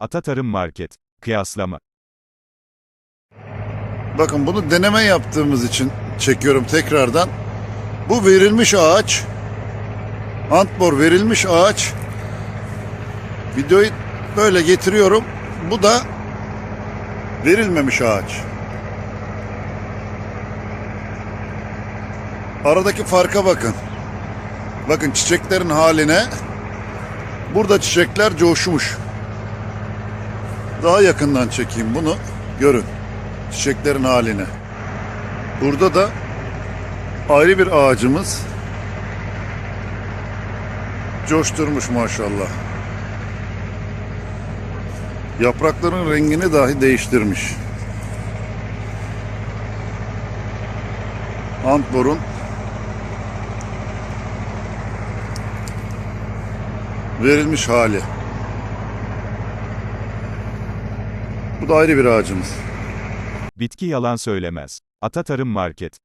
Ata Tarım Market. Kıyaslama. Bakın bunu deneme yaptığımız için çekiyorum tekrardan. Bu verilmiş ağaç. Antbor verilmiş ağaç. Videoyu böyle getiriyorum. Bu da verilmemiş ağaç. Aradaki farka bakın. Bakın çiçeklerin haline. Burada çiçekler coşmuş. Daha yakından çekeyim bunu. Görün çiçeklerin haline. Burada da ayrı bir ağacımız coşturmuş maşallah. Yaprakların rengini dahi değiştirmiş. Antbor'un verilmiş hali. Bu da ayrı bir ağacımız. Bitki yalan söylemez. Ata Tarım Market.